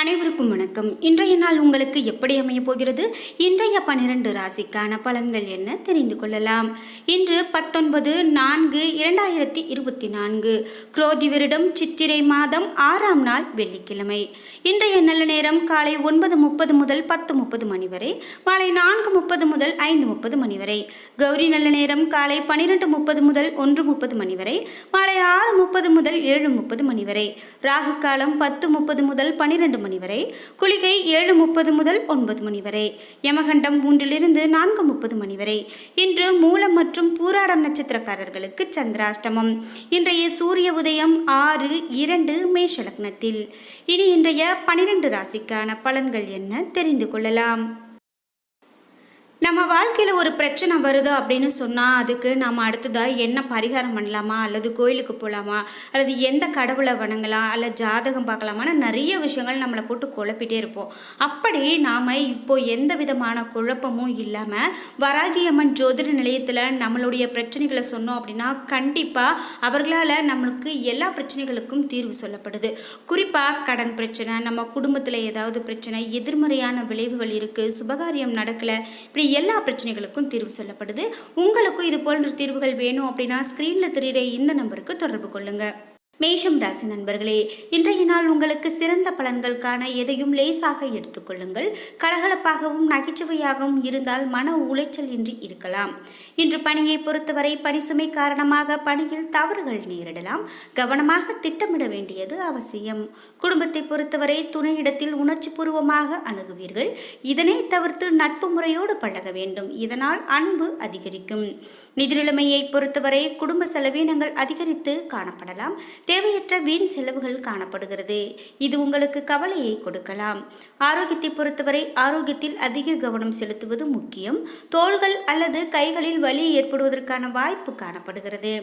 அனைவருக்கும் வணக்கம். இன்றைய நாள் உங்களுக்கு எப்படி அமைய போகிறது? இன்றைய பன்னிரண்டு ராசிக்கான பலன்கள் என்ன தெரிந்து கொள்ளலாம். இன்று பத்தொன்பது நான்கு இரண்டாயிரத்தி இருபத்தி நான்கு. குரோதி வருடம் சித்திரை மாதம் ஆறாம் நாள் வெள்ளிக்கிழமை. இன்றைய நல்ல நேரம் காலை ஒன்பது முப்பது முதல் பத்து முப்பது மணி வரை மாலை நான்கு முப்பது முதல் ஐந்து முப்பது மணி வரை. கௌரி நல்ல நேரம் காலை பன்னிரெண்டு முப்பது முதல் ஒன்று முப்பது மணி வரை மாலை ஆறு முப்பது முதல் ஏழு முப்பது மணி வரை. ராகு காலம் பத்து முப்பது முதல் பன்னிரெண்டு மணி வரை குளிகை ஏழு முப்பது முதல் ஒன்பது மணி வரை யமகண்டம் மூன்றிலிருந்து நான்கு முப்பது மணி வரை. இன்று மூலம் மற்றும் பூராடம் நட்சத்திரக்காரர்களுக்கு சந்திராஷ்டமம். இன்றைய சூரிய உதயம் ஆறு இரண்டு மேஷ லக்னத்தில் இனி இன்றைய பனிரெண்டு ராசிக்கான பலன்கள் என்ன தெரிந்து கொள்ளலாம்? நம்ம வாழ்க்கையில் ஒரு பிரச்சனை வருது அப்படின்னு சொன்னால் அதுக்கு நம்ம அடுத்ததாக என்ன பரிகாரம் பண்ணலாமா? அல்லது கோயிலுக்கு போகலாமா அல்லது எந்த கடவுளை வணங்கலாம்? அல்ல ஜாதகம் பார்க்கலாமான்னு நிறைய விஷயங்கள் நம்மளை போட்டு குழப்பிட்டே இருப்போம். அப்படி நாம் இப்போ எந்த விதமான குழப்பமும் இல்லாமல் வராகியம்மன் ஜோதிட நிலையத்தில் நம்மளுடைய பிரச்சனைகளை சொன்னோம் அப்படின்னா கண்டிப்பாக அவர்களால் நம்மளுக்கு எல்லா பிரச்சனைகளுக்கும் தீர்வு சொல்லப்படுது. குறிப்பாக கடன் பிரச்சனை நம்ம குடும்பத்தில் ஏதாவது பிரச்சனை எதிர்மறையான விளைவுகள் இருக்குது சுபகாரியம் நடக்கலை இப்படி எல்லா பிரச்சனைகளுக்கும் தீர்வு சொல்லப்படுது. உங்களுக்கும் இது போன்ற தீர்வுகள் வேணும் அப்படின்னா ஸ்க்ரீனில் தெரிகிற இந்த நம்பருக்கு தொடர்பு கொள்ளுங்கள் மேஷம் ராசி நண்பர்களே இன்றைய நாள் உங்களுக்கு சிறந்த பலன்கள் காண எதையும் லேசாக எடுத்துக்கொள்ளுங்கள் கலகலப்பாகவும் நகைச்சுவையாகவும் இருந்தால் மன உளைச்சல் இன்றி இருக்கலாம். இன்று பணியை பொறுத்தவரை பணி சுமை காரணமாக பணியில் தவறுகள் நேரிடலாம். கவனமாக திட்டமிட வேண்டியது அவசியம். குடும்பத்தை பொறுத்தவரை துணையிடத்தில் உணர்ச்சி பூர்வமாக அணுகுவீர்கள். இதனை தவிர்த்து நட்பு முறையோடு பழக வேண்டும். இதனால் அன்பு அதிகரிக்கும். நிதிநிலைமையை பொறுத்தவரை குடும்ப செலவினங்கள் அதிகரித்து காணப்படலாம். தேவையற்ற வீண் செலவுகள் காணப்படுகிறது. இது உங்களுக்கு கவலையை கொடுக்கலாம். ஆரோக்கியத்தை பொறுத்தவரை ஆரோக்கியத்தில் அதிக கவனம் செலுத்துவது முக்கியம். தோள்கள் அல்லது கைகளில் வலி ஏற்படுவதற்கான வாய்ப்பு காணப்படுகிறது.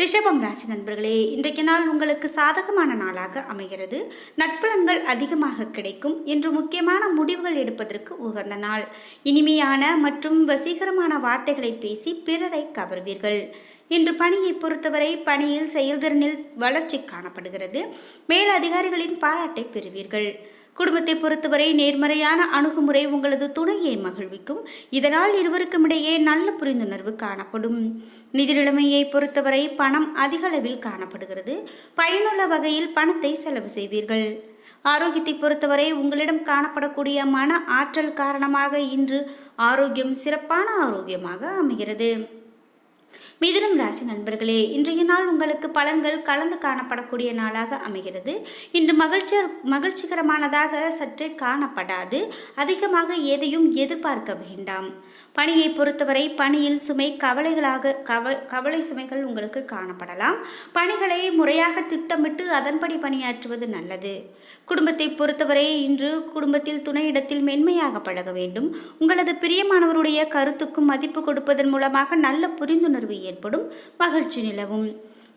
ரிஷபம் ராசி நண்பர்களே இன்றைக்கு நாள் உங்களுக்கு சாதகமான நாளாக அமைகிறது. நட்புலன்கள் அதிகமாக கிடைக்கும் என்று முக்கியமான முடிவுகள் எடுப்பதற்கு உகந்த நாள். இனிமையான மற்றும் வசீகரமான வார்த்தைகளை பேசி பிறரை கவர்வீர்கள். இன்று பணியை பொறுத்தவரை பணியில் செயல்திறனில் வளர்ச்சி காணப்படுகிறது. மேல் அதிகாரிகளின் பாராட்டை பெறுவீர்கள். குடும்பத்தை பொறுத்தவரை நேர்மறையான அணுகுமுறை உங்களது துணையை மகிழ்விக்கும். இதனால் இருவருக்கும் இடையே நல்ல புரிந்துணர்வு காணப்படும். நிதி நிலைமையை பொறுத்தவரை பணம் அதிகளவில் காணப்படுகிறது. பயனுள்ள வகையில் பணத்தை செலவு செய்வீர்கள். ஆரோக்கியத்தை பொறுத்தவரை உங்களிடம் காணப்படக்கூடிய மன ஆற்றல் காரணமாக இன்று ஆரோக்கியம் சிறப்பான ஆரோக்கியமாக அமைகிறது. மிதுனம் ராசி நண்பர்களே இன்றைய நாள் உங்களுக்கு பலன்கள் கலந்து காணப்படக்கூடிய நாளாக அமைகிறது. இன்று மகிழ்ச்சி மகிழ்ச்சிகரமானதாக சற்று காணப்படாது. அதிகமாக எதையும் எதிர்பார்க்க வேண்டாம். பணியை பொறுத்தவரை பணியில் சுமை கவலைகளாக கவ கவலை சுமைகள் உங்களுக்கு காணப்படலாம். பணிகளை முறையாக திட்டமிட்டு அதன்படி பணியாற்றுவது நல்லது. குடும்பத்தை பொறுத்தவரை இன்று குடும்பத்தில் துணையிடத்தில் மென்மையாக பழக வேண்டும். உங்களது பிரியமானவருடைய கருத்துக்கும் மதிப்பு கொடுப்பதன் மூலமாக நல்ல புரிந்துணர்வு ஏற்படும் மகிழ்ச்சி நிலவும்.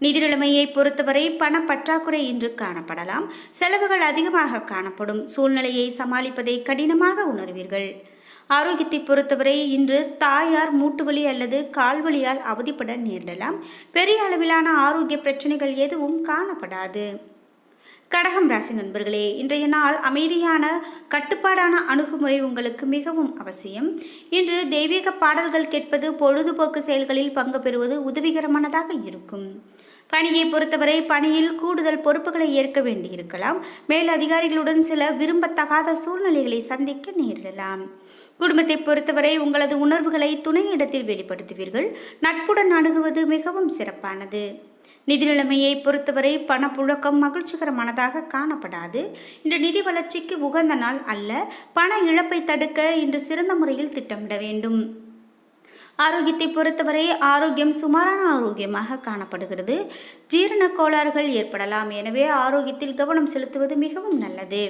நிதிநிலைமையை பொறுத்தவரை பண பற்றாக்குறை இன்று காணப்படலாம். செலவுகள் அதிகமாக காணப்படும். சூழ்நிலையை சமாளிப்பதை கடினமாக உணர்வீர்கள். ஆரோக்கியத்தை பொறுத்தவரை இன்று தாயார் மூட்டுவலி அல்லது கால்வலியால் அவதிப்பட நேரிடலாம். பெரிய அளவிலான ஆரோக்கிய பிரச்சனைகள் எதுவும் காணப்படாது. கடகம் ராசி நண்பர்களே இன்றைய நாள் அமைதியான கட்டுப்பாடான அணுகுமுறை உங்களுக்கு மிகவும் அவசியம். இன்று தெய்வீக பாடல்கள் கேட்பது பொழுதுபோக்கு செயல்களில் பங்கு பெறுவது உதவிகரமானதாக இருக்கும். பணியை பொறுத்தவரை பணியில் கூடுதல் பொறுப்புகளை ஏற்க வேண்டியிருக்கலாம். மேல் அதிகாரிகளுடன் சில விரும்பத்தகாத சூழ்நிலைகளை சந்திக்க நேரிடலாம். குடும்பத்தை பொறுத்தவரை உங்களது உணர்வுகளை துணையிடத்தில் வெளிப்படுத்துவீர்கள். நட்புடன் அணுகுவது மிகவும் சிறப்பானது. நிதி நிலைமையை பொறுத்தவரை பணப்புழக்கம் மகிழ்ச்சிகரமானதாக காணப்படாது. இன்று நிதி வளர்ச்சிக்கு உகந்த நாள் அல்ல பண இழப்பை தடுக்க இன்று சிறந்த முறையில் திட்டமிட வேண்டும். ஆரோக்கியத்தை பொறுத்தவரை ஆரோக்கியம் சுமாரான ஆரோக்கியமாக காணப்படுகிறது. ஜீரண கோளாறுகள் ஏற்படலாம். எனவே ஆரோக்கியத்தில் கவனம் செலுத்துவது மிகவும் நல்லது.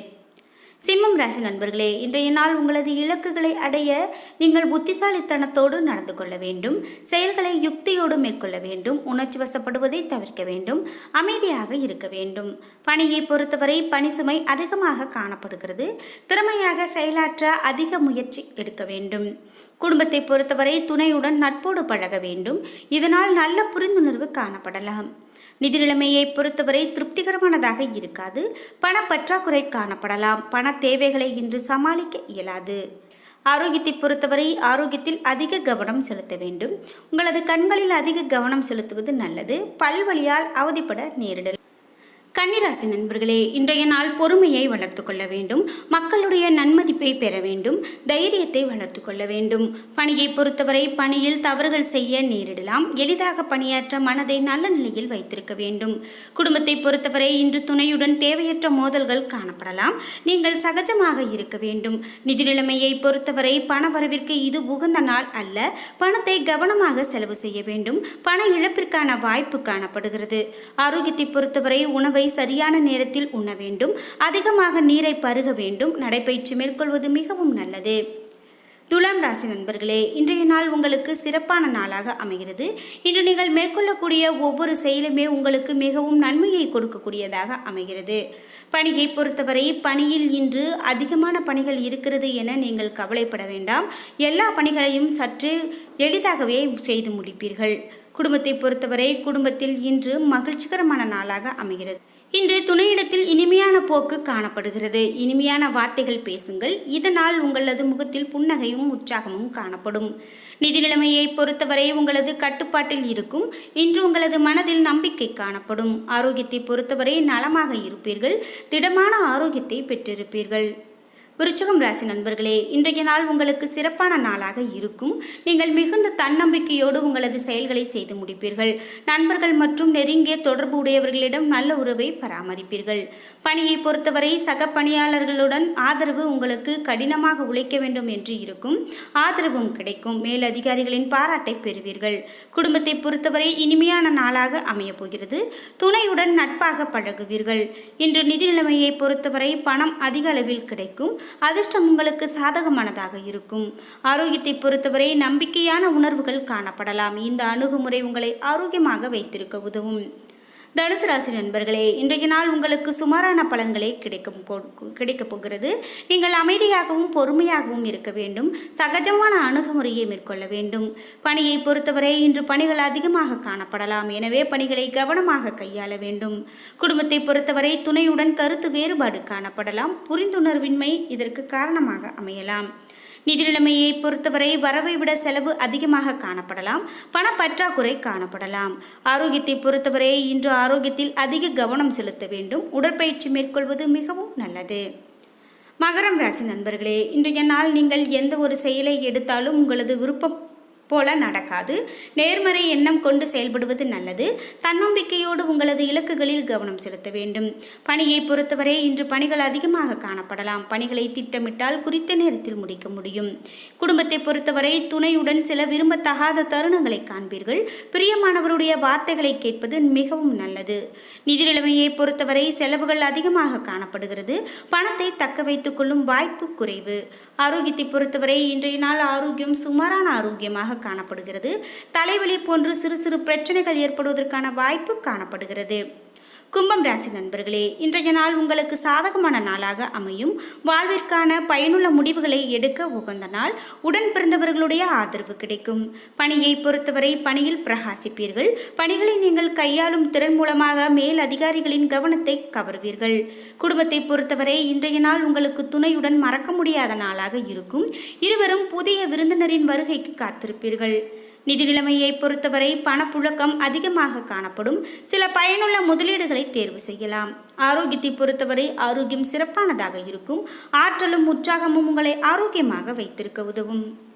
சிம்மம் ராசி நண்பர்களே இன்றைய நாள் உங்களது இலக்குகளை அடைய நீங்கள் புத்திசாலித்தனத்தோடு நடந்து கொள்ள வேண்டும். செயல்களை யுக்தியோடு மேற்கொள்ள வேண்டும். உணர்ச்சி வசப்படுவதை தவிர்க்க வேண்டும். அமைதியாக இருக்க வேண்டும். பணியை பொறுத்தவரை பணி சுமை அதிகமாக காணப்படுகிறது. திறமையாக செயலாற்ற அதிக முயற்சி எடுக்க வேண்டும். குடும்பத்தை பொறுத்தவரை துணையுடன் நட்போடு பழக வேண்டும். இதனால் நல்ல புரிந்துணர்வு காணப்படலாம். நிதி நிலைமையை பொறுத்தவரை திருப்திகரமானதாக இருக்காது. பண பற்றாக்குறை காணப்படலாம். பண தேவைகளை இன்று சமாளிக்க இயலாது. ஆரோக்கியத்தை பொறுத்தவரை ஆரோக்கியத்தில் அதிக கவனம் செலுத்த வேண்டும். உங்களது கண்களில் அதிக கவனம் செலுத்துவது நல்லது. பல்வழியால் அவதிப்பட நேரிடலாம். கன்னிராசி நண்பர்களே இன்றைய நாள் பொறுமையை வளர்த்து கொள்ள வேண்டும். மக்களுடைய நன்மதிப்பை பெற வேண்டும். தைரியத்தை வளர்த்து கொள்ள வேண்டும். பணியை பொறுத்தவரை பணியில் தவறுகள் செய்ய நேரிடலாம். எளிதாக பணியாற்ற மனதை நல்ல நிலையில் வைத்திருக்க வேண்டும். குடும்பத்தை பொறுத்தவரை இன்று துணையுடன் தேவையற்ற மோதல்கள் காணப்படலாம். நீங்கள் சகஜமாக இருக்க வேண்டும். நிதி நிலைமையை பொறுத்தவரை பண வரவிற்கு இது உகந்த நாள் அல்ல. பணத்தை கவனமாக செலவு செய்ய வேண்டும். பண இழப்பிற்கான வாய்ப்பு காணப்படுகிறது. ஆரோக்கியத்தை பொறுத்தவரை உணவை சரியான நேரத்தில் உண்ண வேண்டும். அதிகமாக நீரை பருக வேண்டும். நடைப்பயிற்சி மேற்கொள்வது மிகவும் நல்லது. துலாம் ராசி நண்பர்களே இன்றைய நாள் உங்களுக்கு சிறப்பான நாளாக அமைகிறது. இன்று நீங்கள் மேற்கொள்ளக்கூடிய ஒவ்வொரு செயலுமே உங்களுக்கு மிகவும் நன்மையை கொடுக்கக்கூடியதாக அமைகிறது. பணியை பொறுத்தவரை பணியில் இன்று அதிகமான பணிகள் இருக்கிறது என நீங்கள் கவலைப்பட வேண்டாம். எல்லா பணிகளையும் சற்று எளிதாகவே செய்து முடிப்பீர்கள். குடும்பத்தை பொறுத்தவரை குடும்பத்தில் இன்று மகிழ்ச்சிகரமான நாளாக அமைகிறது. இன்று துணையிடத்தில் இனிமையான போக்கு காணப்படுகிறது. இனிமையான வார்த்தைகள் பேசுங்கள். இதனால் உங்களது முகத்தில் புன்னகையும் உற்சாகமும் காணப்படும். நிதி நிலைமையை பொறுத்தவரை உங்களது கட்டுப்பாட்டில் இருக்கும். இன்று உங்களது மனதில் நம்பிக்கை காணப்படும். ஆரோக்கியத்தை பொறுத்தவரை நலமாக இருப்பீர்கள். திடமான ஆரோக்கியத்தை பெற்றிருப்பீர்கள். விருச்சகம் ராசி நண்பர்களே இன்றைய நாள் உங்களுக்கு சிறப்பான நாளாக இருக்கும். நீங்கள் மிகுந்த தன்னம்பிக்கையோடு உங்களது செயல்களை செய்து முடிப்பீர்கள். நண்பர்கள் மற்றும் நெருங்கிய தொடர்பு உடையவர்களிடம் நல்ல உறவை பராமரிப்பீர்கள். பணியை பொறுத்தவரை சக பணியாளர்களுடன் ஆதரவு உங்களுக்கு கடினமாக உழைக்க வேண்டும் என்று இருக்கும். ஆதரவும் கிடைக்கும். மேலதிகாரிகளின் பாராட்டை பெறுவீர்கள். குடும்பத்தை பொறுத்தவரை இனிமையான நாளாக அமையப் போகிறது. துணையுடன் நட்பாக பழகுவீர்கள். இன்று நிதி நிலைமையை பொறுத்தவரை பணம் அதிக அளவில் கிடைக்கும். அதிர்ஷ்டம் உங்களுக்கு சாதகமானதாக இருக்கும். ஆரோக்கியத்தை பொறுத்தவரை நம்பிக்கையான உணர்வுகள் காணப்படலாம். இந்த அணுகுமுறை உங்களை ஆரோக்கியமாக வைத்திருக்க உதவும். தனுசு ராசி நண்பர்களே இன்றைய நாள் உங்களுக்கு சுமாரான பலன்களே கிடைக்கும் கிடைக்கப் போகிறது. நீங்கள் அமைதியாகவும் பொறுமையாகவும் இருக்க வேண்டும். சகஜமான அணுகுமுறையை மேற்கொள்ள வேண்டும். பணியை பொறுத்தவரை இன்று பணிகள் அதிகமாக காணப்படலாம். எனவே பணிகளை கவனமாக கையாள வேண்டும். குடும்பத்தை பொறுத்தவரை துணையுடன் கருத்து வேறுபாடு காணப்படலாம். புரிந்துணர்வின்மை இதற்கு காரணமாக அமையலாம். நிதி நிலைமையை பொறுத்தவரை வரவை விட செலவு அதிகமாக காணப்படலாம் பணப்பற்றாக்குறை காணப்படலாம். ஆரோக்கியத்தை பொறுத்தவரை இன்று ஆரோக்கியத்தில் அதிக கவனம் செலுத்த வேண்டும் உடற்பயிற்சி மேற்கொள்வது மிகவும் நல்லது. மகரம் ராசி நண்பர்களே இன்றைய நாள் நீங்கள் எந்த ஒரு செயலை எடுத்தாலும் உங்களது விருப்பம் போல நடக்காது. நேர்மறை எண்ணம் கொண்டு செயல்படுவது நல்லது. தன்னம்பிக்கையோடு உங்களது இலக்குகளில் கவனம் செலுத்த வேண்டும். பணியை பொறுத்தவரை இன்று பணிகள் அதிகமாக காணப்படலாம். பணிகளை திட்டமிட்டால் குறித்த நேரத்தில் முடிக்க முடியும். குடும்பத்தை பொறுத்தவரை துணையுடன் சில விரும்பத்தகாத தருணங்களை காண்பீர்கள். பிரியமானவருடைய வார்த்தைகளை கேட்பது மிகவும் நல்லது. நிதி நிலைமையை பொறுத்தவரை செலவுகள் அதிகமாக காணப்படுகிறது. பணத்தை தக்க வைத்துக் கொள்ளும் வாய்ப்பு குறைவு. ஆரோக்கியத்தை பொறுத்தவரை இன்றைய நாள் ஆரோக்கியம் சுமாரான ஆரோக்கியமாக காணப்படுகிறது. தலைவலி போன்று சிறு சிறு பிரச்சனைகள் ஏற்படுவதற்கான வாய்ப்பு காணப்படுகிறது. கும்பம் ராசி நண்பர்களே இன்றைய நாள் உங்களுக்கு சாதகமான நாளாக அமையும். வாழ்விற்கான பயனுள்ள முடிவுகளை எடுக்க உகந்த நாள். உடன் பிறந்தவர்களுடைய ஆதரவு கிடைக்கும். பணியை பொறுத்தவரை பணியில் பிரகாசிப்பீர்கள். பணிகளை நீங்கள் கையாளும் திறன் மூலமாக மேல் அதிகாரிகளின் கவனத்தை கவர்வீர்கள். குடும்பத்தை பொறுத்தவரை இன்றைய நாள் உங்களுக்கு துணையுடன் மறக்க முடியாத நாளாக இருக்கும். இருவரும் புதிய விருந்தினரின் வருகைக்கு காத்திருப்பீர்கள். நிதி நிலைமையை பொறுத்தவரை பணப்புழக்கம் அதிகமாக காணப்படும். சில பயனுள்ள முதலீடுகளை தேர்வு செய்யலாம். ஆரோக்கியத்தை பொறுத்தவரை ஆரோக்கியம் சிறப்பானதாக இருக்கும். ஆற்றலும் உற்சாகமும் உங்களை ஆரோக்கியமாக வைத்திருக்க உதவும்.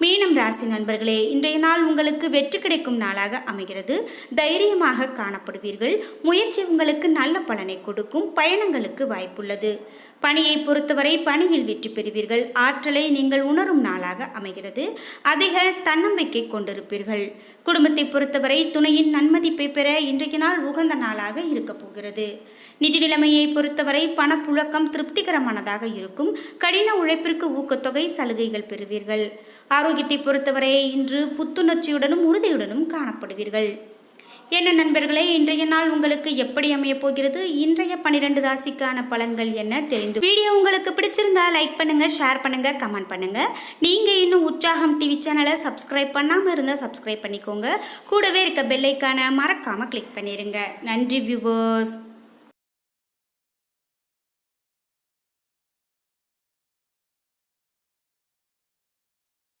மீனம் ராசி நண்பர்களே இன்றைய நாள் உங்களுக்கு வெற்றி கிடைக்கும் நாளாக அமைகிறது. தைரியமாக காணப்படுவீர்கள். முயற்சி உங்களுக்கு நல்ல பலனை கொடுக்கும். பயணங்களுக்கு வாய்ப்புள்ளது. பணியை பொறுத்தவரை பணியில் வெற்றி பெறுவீர்கள். ஆற்றலை நீங்கள் உணரும் நாளாக அமைகிறது. அதிக தன்னம்பிக்கை கொண்டிருப்பீர்கள். குடும்பத்தை பொறுத்தவரை துணையின் நன்மதிப்பை பெற இன்றைக்கு நாள் உகந்த நாளாக இருக்கப் போகிறது. நிதி நிலைமையை பொறுத்தவரை பணப்புழக்கம் திருப்திகரமானதாக இருக்கும். கடின உழைப்பிற்கு ஊக்கத்தொகை சலுகைகள் பெறுவீர்கள். ஆரோக்கியத்தை பொறுத்தவரை இன்று புத்துணர்ச்சியுடனும் உறுதியுடனும் காணப்படுவீர்கள். என்ன நண்பர்களே இன்றைய நாள் உங்களுக்கு எப்படி அமைய போகிறது? இன்றைய பன்னிரெண்டு ராசிக்கான பலன்கள் என்ன தெரிந்து வீடியோ உங்களுக்கு பிடிச்சிருந்தா லைக் பண்ணுங்க ஷேர் பண்ணுங்க கமெண்ட் பண்ணுங்க. நீங்க இன்னும் உற்சாகம் டிவி சேனலை சப்ஸ்கிரைப் பண்ணாம இருந்தா சப்ஸ்கிரைப் பண்ணிக்கோங்க. கூடவே இருக்க பெல்லைக்கான மறக்காம கிளிக் பண்ணிருங்க. நன்றி வியூவர்ஸ்